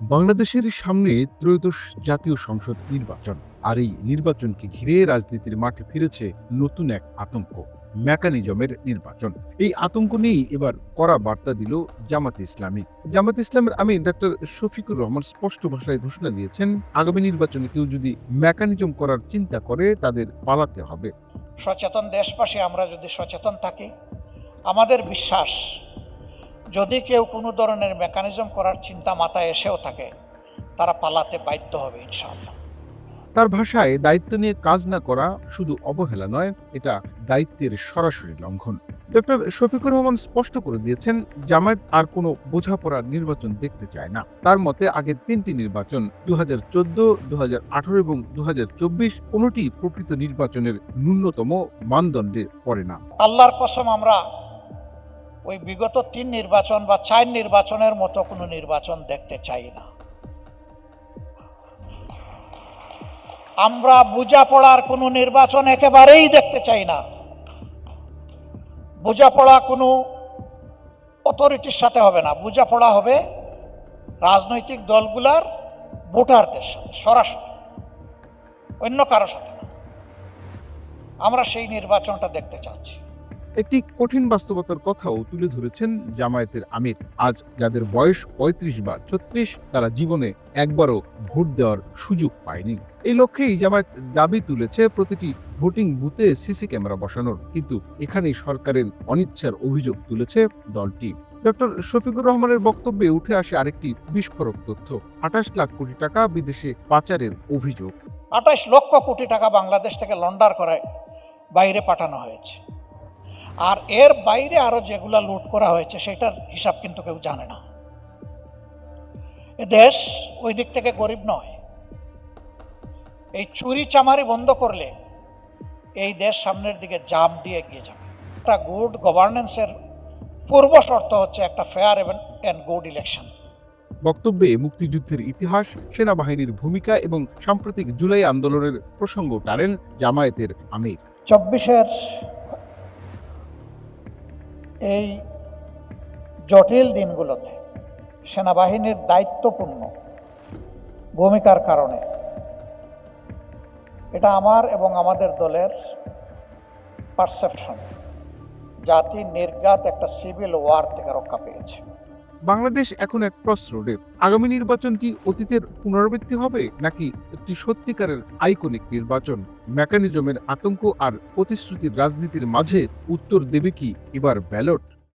বাংলাদেশের সামনে ত্রয়োদশ জাতীয় সংসদ নির্বাচন, আর এই নির্বাচনকে ঘিরে রাজনীতির মাঠে ফিরেছে নতুন এক আতঙ্ক, মেকানিজমের নির্বাচন। এই আতঙ্ক নিয়েই এবার কড়া বার্তা দিল জামাতে ইসলামী। জামাতে ইসলামের আমি ডাক্তার শফিকুর রহমান স্পষ্ট ভাষায় ঘোষণা দিয়েছেন, আগামী নির্বাচনে কেউ যদি মেকানিজম করার চিন্তা করে, তাদের পালাতে হবে। সচেতন দেশবাসী, আমরা যদি সচেতন থাকি, আমাদের বিশ্বাস যদি কেউ কোনো ধরনের মেকানিজম করার চিন্তা মাথায় এসেও থাকে তারা পালাতে বাধ্য হবে ইনশাআল্লাহ। তার ভাষায় দায়িত্ব নিয়ে কাজ না করা শুধু অবহেলা নয় এটা দায়িত্বের সরাসরি লঙ্ঘন। ডক্টর শফিকুর রহমান স্পষ্ট করে দিয়েছেন জামায়াত আর কোনো বোঝাপড়ার নির্বাচন দেখতে চায় না। তার মতে আগের তিনটি নির্বাচন দু হাজার চোদ্দ দু হাজার আঠারো এবং দু হাজার চব্বিশ কোনোটি প্রকৃত নির্বাচনের ন্যূনতম মানদণ্ডে পড়ে না। আল্লাহর কসম আমরা ওই বিগত তিন নির্বাচন বা চার নির্বাচনের মতো কোনো নির্বাচন দেখতে চাই না। আমরা বোঝাপড়ার কোনো নির্বাচন একেবারেই দেখতে চাই না। বোঝাপড়া কোনো অথরিটির সাথে হবে না। বোঝাপড়া হবে রাজনৈতিক দলগুলার ভোটারদের সাথে, সরাসরি। অন্য কারোর সাথে না। আমরা সেই নির্বাচনটা দেখতে চাচ্ছি। একটি কঠিন বাস্তবতার কথাও তুলে ধরেছেন জামায়াতের আমির। আজ যাদের বয়স পঁয়ত্রিশ বা ছত্রিশ, তারা জীবনে একবারও ভোট দেওয়ার সুযোগ পায়নি। এই লক্ষ্যেই জামায়াত দাবি তুলেছে প্রতিটি ভোটিং বুথে সিসি ক্যামেরা বসানোর। কিন্তু এখানেই সরকারের অনিচ্ছার অভিযোগ তুলেছে দলটি। ডক্টর শফিকুর রহমানের বক্তব্যে উঠে আসে আরেকটি বিস্ফোরক তথ্য। আঠাশ লাখ কোটি টাকা বিদেশে পাচারের অভিযোগ। আঠাশ লক্ষ কোটি টাকা বাংলাদেশ থেকে লন্ডার করায় বাইরে পাঠানো হয়েছে। আর এর বাইরে আরও যেগুলা লুট করা হয়েছে সেটার হিসাব কিন্তু কেউ জানে না। এ দেশ ওই দিক থেকে গরিব নয়। এই চুরি চামারি বন্ধ করলে এই দেশ সামনের দিকে জাম দিয়ে এগিয়ে যাবে। একটা গুড গভর্নেন্সের পূর্ব শর্ত হচ্ছে একটা ফেয়ার অ্যান্ড গুড ইলেকশন। বক্তব্যে মুক্তিযুদ্ধের ইতিহাস সেনাবাহিনীর ভূমিকা এবং সাম্প্রতিক জুলাই আন্দোলনের প্রসঙ্গ টানেন জামায়াতের আমির। চব্বিশের এই জটিল দিনগুলোতে সেনাবাহিনীর দায়িত্বপূর্ণ ভূমিকার কারণে এটা আমার এবং আমাদের দলের পারসেপশন জাতি নির্গাত একটা সিভিল ওয়ার থেকে রক্ষা পেয়েছে। বাংলাদেশ এখন এক ক্রস রোডে আগামী নির্বাচন কি অতীতের পুনরাবৃত্তি হবে, নাকি একটি সত্যিকারের আইকনিক নির্বাচন? মেকানিজমের আতঙ্ক আর প্রতিশ্রুতির রাজনীতির মাঝে উত্তর দেবে কি এবার ব্যালট